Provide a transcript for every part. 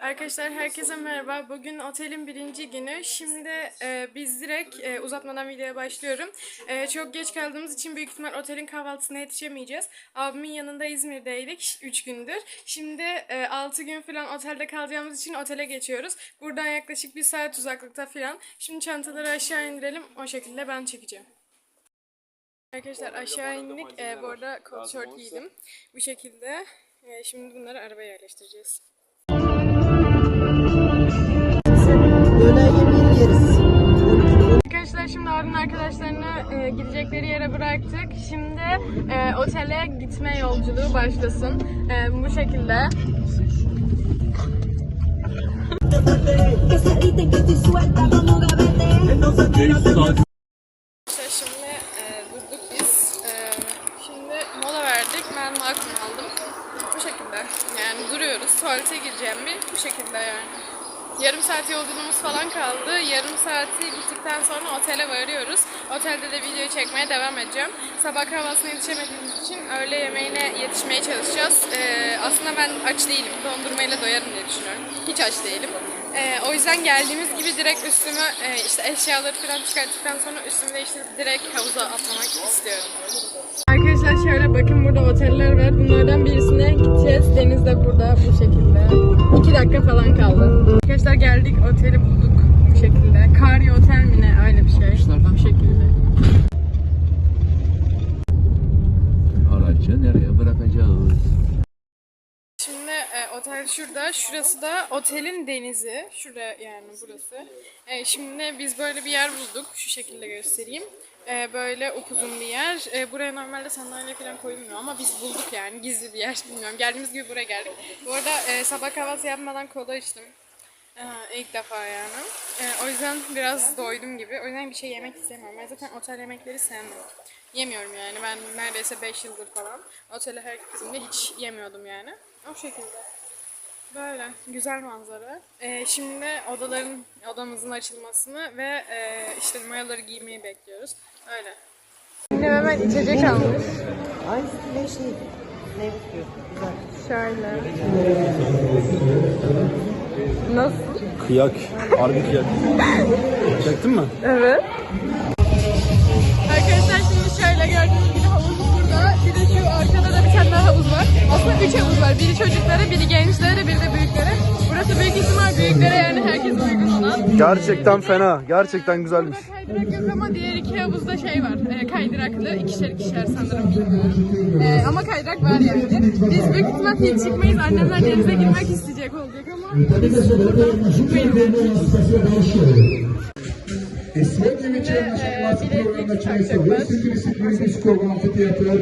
Arkadaşlar herkese merhaba. Bugün otelin birinci günü. Şimdi e, biz direkt e, uzatmadan videoya başlıyorum. E, çok geç kaldığımız için büyük ihtimal otelin kahvaltısına yetişemeyeceğiz. Abimin yanında İzmir'deydik 3 gündür. Şimdi e, 6 gün falan otelde kalacağımız için otele geçiyoruz. Buradan yaklaşık bir saat uzaklıkta falan. Şimdi çantaları aşağı indirelim. O şekilde ben çekeceğim. Arkadaşlar aşağı indik. E, bu arada kot şort giydim. Bu şekilde. E, şimdi bunları arabaya yerleştireceğiz. Arkadaşlar şimdi abinin arkadaşlarını e, gidecekleri yere bıraktık. Şimdi e, otele gitme yolculuğu başlasın. E, bu şekilde şimdi e, durduk biz. E, şimdi mola verdik. Ben makul aldım. Bu şekilde. Yani duruyoruz. Tuvalete gireceğim bir. Bu şekilde yani. Yarım saat yolculuğumuz falan kaldı. Yarım saati gittikten sonra otele varıyoruz. Otelde de video çekmeye devam edeceğim. Sabah kahvaltısına yetişemediğimiz için öğle yemeğine yetişmeye çalışacağız. Ee, aslında ben aç değilim. Dondurmayla doyarım diye düşünüyorum. Hiç aç değilim. Ee, o yüzden geldiğimiz gibi direkt üstümü e, işte eşyaları falan çıkarttıktan sonra üstümü değiştirip direkt havuza atlamak istiyorum. Arkadaşlar şöyle bakın burada oteller var. Bunlardan birisine gideceğiz. Deniz de burada bu şekilde. 2 dakika falan kaldı. Arkadaşlar geldik oteli bulduk bu şekilde. Kari otel mi ne öyle bir şey. Bu şekilde. Aracı nereye bırakacağız? Şimdi e, otel şurada. Şurası da otelin denizi. Şurada yani burası. E, şimdi biz böyle bir yer bulduk. Şu şekilde göstereyim. E, böyle upuzun bir yer. E, buraya normalde sandalye falan koyulmuyor ama biz bulduk yani. Gizli bir yer. Bilmiyorum. Geldiğimiz gibi buraya geldik. Bu arada e, sabah kahvaltı yapmadan kola içtim. Ee, ilk defa yani. Ee, o yüzden biraz doydum gibi. O yüzden bir şey yemek istemiyorum. Ben zaten otel yemekleri sevmem. Yemiyorum yani. Ben neredeyse 5 yıldır falan otele her gittiğimde hiç yemiyordum yani. O şekilde. Böyle güzel manzara. Ee, şimdi odaların odamızın açılmasını ve e, işte mayoları giymeyi bekliyoruz. Öyle. Şimdi hemen içecek almış. Aynısı ne şey? Ne yapıyorsun? Güzel. Şöyle. Nasıl? Kıyak. Harbi kıyak. Çektin mi? Evet. Aslında üç havuz var. Biri çocuklara, biri gençlere, biri de büyüklere. Burası büyük ihtimal büyüklere yani herkes uygun olan. Gerçekten fena. Gerçekten güzelmiş. Burada kaydırak yok ama diğer iki havuzda şey var. E, kaydıraklı ikişer ikişer sanırım bilmiyorum. E, ama kaydırak var yani. Biz büyük ihtimal hiç çıkmayız. Annemler denize girmek isteyecek olacak ama biz burada çıkmayız. Svedjević je naša hrvatska programa članstva Vestigri Privredničkog amfitejatra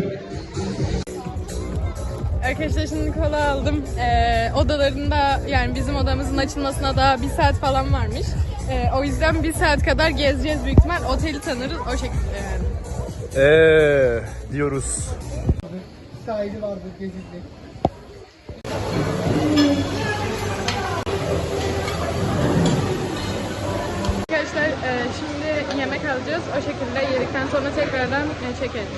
Arkadaşlar şimdi kola aldım. Ee, odalarında yani bizim odamızın açılmasına daha bir saat falan varmış. Ee, o yüzden bir saat kadar gezeceğiz büyük ihtimal. Oteli tanırız o şekilde yani. Eee diyoruz. Sahili vardı gezildi. Yemek alacağız. O şekilde yedikten sonra tekrardan e, çekeriz.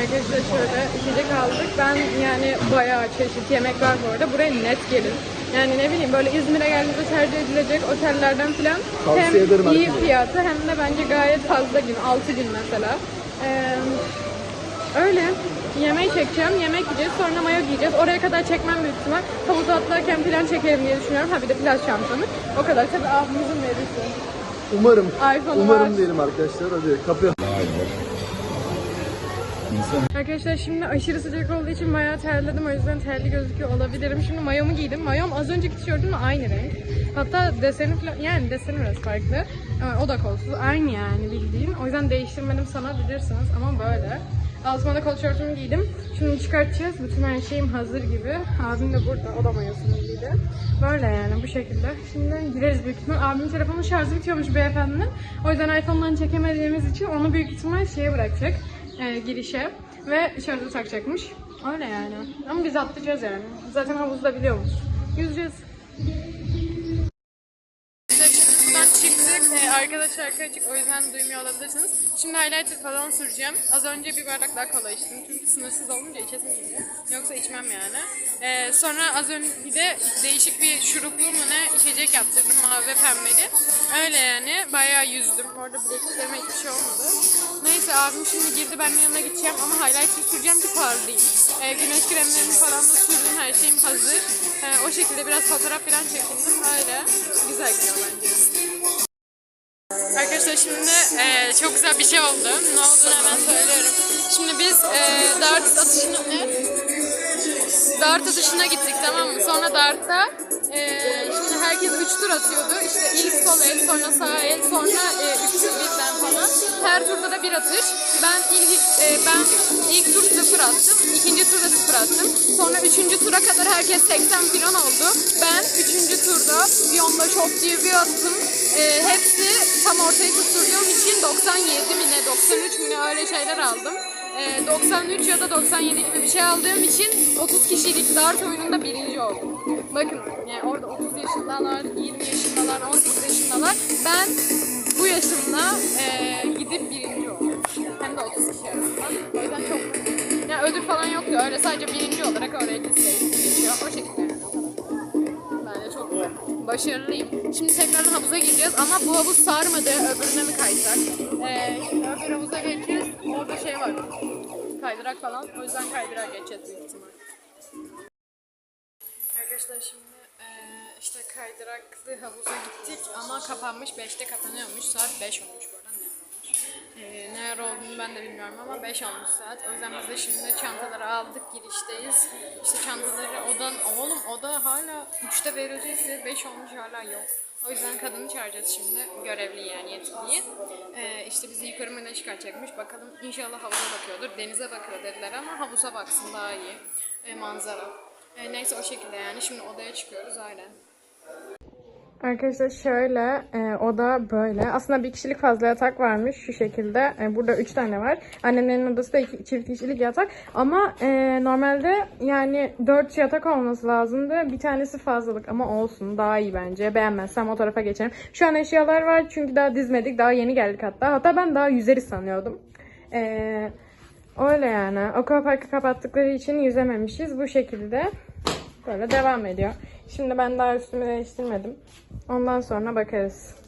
Arkadaşlar şöyle içecek aldık. Ben yani bayağı çeşit yemek var bu arada. Buraya net gelin. Yani ne bileyim böyle İzmir'e geldiğinizde tercih edilecek otellerden falan Tavsiye hem ederim iyi herkese. fiyatı hem de bence gayet fazla gün. 6 gün mesela. Ee, öyle. Yemeği çekeceğim. Yemek yiyeceğiz. Sonra mayo giyeceğiz. Oraya kadar çekmem büyük ihtimal. Havuza atlarken falan çekerim diye düşünüyorum. Ha bir de plaj şampiyonu. O kadar. Tabii abimizin verisi. Umarım. Umarım var. diyelim arkadaşlar. Hadi kapıya. Arkadaşlar şimdi aşırı sıcak olduğu için bayağı terledim. O yüzden terli gözüküyor olabilirim. Şimdi mayomu giydim. Mayom az önceki tişörtümle aynı renk. Hatta deseni falan, yani deseni biraz farklı. Ama o da kolsuz. Aynı yani bildiğin. O yüzden değiştirmedim sanabilirsiniz ama böyle. Altıma da tişörtümü giydim. Şimdi çıkartacağız. Bütün her şeyim hazır gibi. Abim de burada. O da mayosunu giydi. Böyle yani bu şekilde. Şimdi gireriz büyük ihtimal. Abimin telefonun şarjı bitiyormuş beyefendinin. O yüzden iPhone'dan çekemediğimiz için onu büyük ihtimal şeye bırakacak e, girişe ve şarjı takacakmış. Öyle yani. Ama biz atlayacağız yani. Zaten havuzda biliyoruz. Yüzeceğiz. Şimdi sudan çıktık. E, arkada şarkı açık o yüzden duymuyor olabilirsiniz. Şimdi highlighter falan süreceğim. Az önce bir bardak daha kola içtim. Çünkü sınırsız olunca içesim geliyor. Yoksa içmem yani. Ee, sonra az önce bir de değişik bir şuruplu mu ne içecek yaptırdım mavi ve pembeli. Öyle yani bayağı yüzdüm. Orada bilekliklerime hiçbir şey olmadı. Neyse abim şimdi girdi ben yanına gideceğim ama highlighter süreceğim ki parlayayım. Ee, güneş kremlerimi falan da sürdüm her şeyim hazır. Ee, o şekilde biraz fotoğraf falan çekindim. Öyle güzel gidiyor bence. Arkadaşlar şimdi e, çok güzel bir şey oldu. Ne olduğunu hemen söylüyorum. Şimdi biz e, dart atışına ne? Dart atışına gittik tamam mı? Sonra dartta e, şimdi herkes 3 tur atıyordu. İşte ilk sol el, sonra sağ el, sonra e, üç tur birden falan. Her turda da bir atış. Ben ilk e, ben ilk tur sıfır attım. ikinci turda sıfır attım. Sonra üçüncü tura kadar herkes 80 falan oldu. Ben üçüncü turda bir anda şok diye bir attım. E, hepsi tam ortayı tutturduğum için 97 mi ne 93 mi öyle şeyler aldım. E, 93 ya da 97 gibi bir şey aldığım için 30 kişilik dart oyununda birinci oldum. Bakın yani orada 30 yaşındalar, 20 yaşındalar, 18 yaşındalar. Ben bu yaşımda e, gidip birinci oldum. Hem de 30 kişi arasında. O yüzden çok mutluyum. Yani ödül falan yoktu. Öyle sadece birinci olarak listeye geçiyor. O şekilde Başarılıyım. Şimdi tekrardan havuza gireceğiz ama bu havuz sarmadı. Öbürüne mi kaysak? Ee, şimdi öbür havuza geçeceğiz. Orada şey var. Kaydırak falan. O yüzden kaydırak geçeceğiz büyük ihtimal. Arkadaşlar şimdi eee, işte kaydıraklı havuza gittik ama kapanmış. 5'te kapanıyormuş. Saat 5 olmuş bu arada. Ne olmuş? Eee, ne ara olduğunu ben de bilmiyorum ama 5 olmuş saat. O yüzden biz de şimdi çantaları aldık girişteyiz. İşte çantaları odan oğlum oda hala 3'te verecekse 5 olmuş hala yok. O yüzden kadını çağıracağız şimdi. Görevli yani yetkiliyi. Ee, işte bizi yukarı mı ne çıkartacakmış. Bakalım inşallah havuza bakıyordur. Denize bakıyor dediler ama havuza baksın daha iyi. Ee, manzara. Ee, neyse o şekilde yani. Şimdi odaya çıkıyoruz aynen. Arkadaşlar şöyle e, oda böyle. Aslında bir kişilik fazla yatak varmış şu şekilde. E, burada üç tane var. Annemlerin odası da iki, çift kişilik yatak. Ama e, normalde yani dört yatak olması lazımdı. Bir tanesi fazlalık ama olsun daha iyi bence. Beğenmezsem o tarafa geçerim. Şu an eşyalar var çünkü daha dizmedik. Daha yeni geldik hatta. Hatta ben daha yüzeri sanıyordum. E, öyle yani. Aquapark'ı kapattıkları için yüzememişiz. Bu şekilde böyle devam ediyor. Şimdi ben daha üstümü değiştirmedim. Ondan sonra bakarız.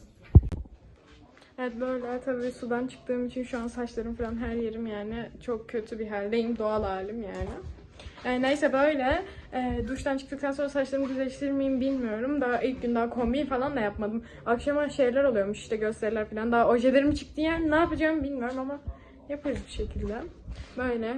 Evet böyle tabii sudan çıktığım için şu an saçlarım falan her yerim yani çok kötü bir haldeyim. Doğal halim yani. E, neyse böyle e, duştan çıktıktan sonra saçlarımı düzleştirir miyim bilmiyorum. Daha ilk gün daha kombin falan da yapmadım. Akşama şeyler oluyormuş işte gösteriler falan. Daha ojelerim çıktı yani ne yapacağımı bilmiyorum ama yaparız bir şekilde. Böyle.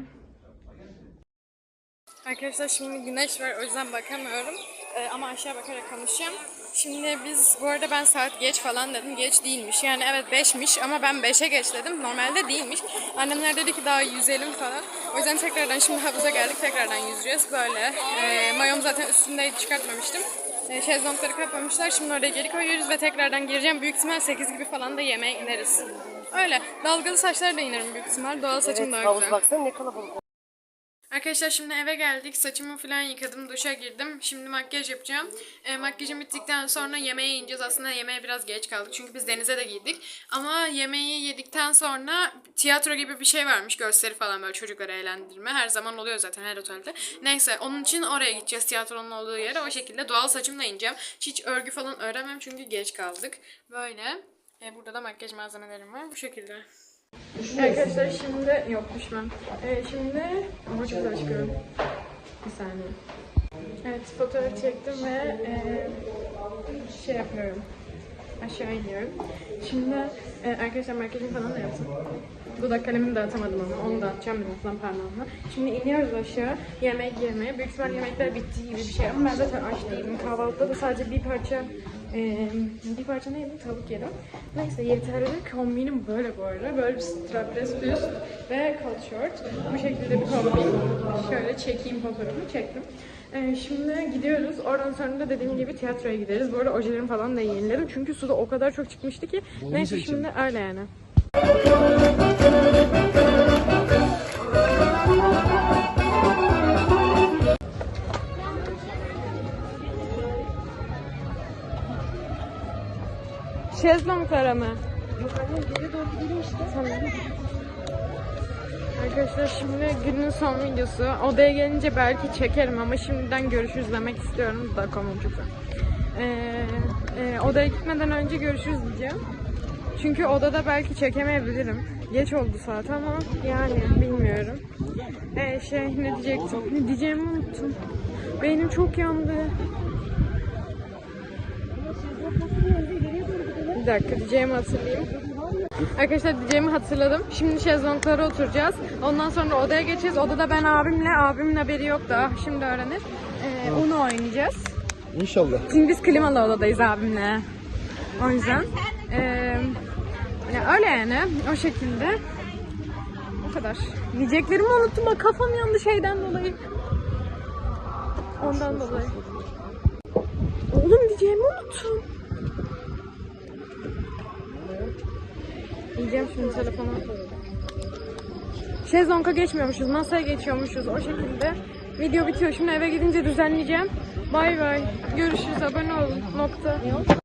Arkadaşlar şimdi güneş var o yüzden bakamıyorum. Ee, ama aşağı bakarak konuşacağım. Şimdi biz bu arada ben saat geç falan dedim. Geç değilmiş. Yani evet 5'miş ama ben 5'e geç dedim. Normalde değilmiş. Annemler dedi ki daha yüzelim falan. O yüzden tekrardan şimdi havuza geldik. Tekrardan yüzeceğiz. Böyle. Ee, mayom zaten üstündeydi çıkartmamıştım. Ee, şezlongları kapamışlar. Şimdi oraya geri koyuyoruz ve tekrardan gireceğim. Büyük ihtimal 8 gibi falan da yemeğe ineriz. Öyle. Dalgalı saçlar da inerim büyük ihtimal. Doğal saçım daha güzel. baksana ne kalabalık. Arkadaşlar şimdi eve geldik. Saçımı falan yıkadım, duşa girdim. Şimdi makyaj yapacağım. E, makyajım bittikten sonra yemeğe ineceğiz. Aslında yemeğe biraz geç kaldık çünkü biz denize de gittik. Ama yemeği yedikten sonra tiyatro gibi bir şey varmış. Gösteri falan böyle çocukları eğlendirme. Her zaman oluyor zaten her otelde. Neyse onun için oraya gideceğiz tiyatronun olduğu yere. O şekilde doğal saçımla ineceğim. Hiç örgü falan öğrenmem çünkü geç kaldık. Böyle. E, burada da makyaj malzemelerim var. Bu şekilde. Arkadaşlar şimdi yok düşmem. Ee, şimdi ama çok güzel çıkıyorum. Bir saniye. Evet fotoğraf çektim ve e, şey yapıyorum. Aşağı iniyorum. Şimdi e, arkadaşlar makyajımı falan da yaptım. Dudak kalemimi de atamadım ama onu da atacağım birazdan parmağımla. Şimdi iniyoruz aşağı yemek yemeye. Büyük ihtimal yemekler bittiği gibi bir şey ama ben zaten aç değilim. Kahvaltıda da sadece bir parça e, bir parça ne yedim? Tavuk yedim. Neyse yeterli. Kombinim böyle bu arada. Böyle bir strapless üst ve kot short. Bu şekilde bir kombin. Şöyle çekeyim fotoğrafını. Çektim. Ee, şimdi gidiyoruz. Oradan sonra da dediğim gibi tiyatroya gideriz. Bu arada ojelerim falan da yenilerim. Çünkü suda o kadar çok çıkmıştı ki. Neyse şimdi öyle yani. Şezlonglara mı? Tamam. Arkadaşlar şimdi günün son videosu. Odaya gelince belki çekerim ama şimdiden görüşürüz demek istiyorum. Da komucuda. Ee, e, odaya gitmeden önce görüşürüz diyeceğim. Çünkü odada belki çekemeyebilirim. Geç oldu saat ama yani bilmiyorum. Ee, şey ne diyecektim? Ne diyeceğimi unuttum. Beynim çok yandı. Bir dakika diyeceğimi hatırlayayım. Arkadaşlar diyeceğimi hatırladım. Şimdi şezlonglara oturacağız. Ondan sonra odaya geçeceğiz. Odada ben abimle, abimin haberi yok da şimdi öğrenir. Ee, onu oynayacağız. İnşallah. Çünkü biz klimalı odadayız abimle. O yüzden. Ee, ya öyle yani. O şekilde. O kadar. Diyeceklerimi unuttum. Bak kafam yandı şeyden dolayı. Ondan dolayı. Oğlum diyeceğimi unuttum. Yiyeceğim şimdi telefonu. Şezlong'a geçmiyormuşuz. Masaya geçiyormuşuz. O şekilde. Video bitiyor. Şimdi eve gidince düzenleyeceğim. Bay bay. Görüşürüz. Abone olun. Nokta.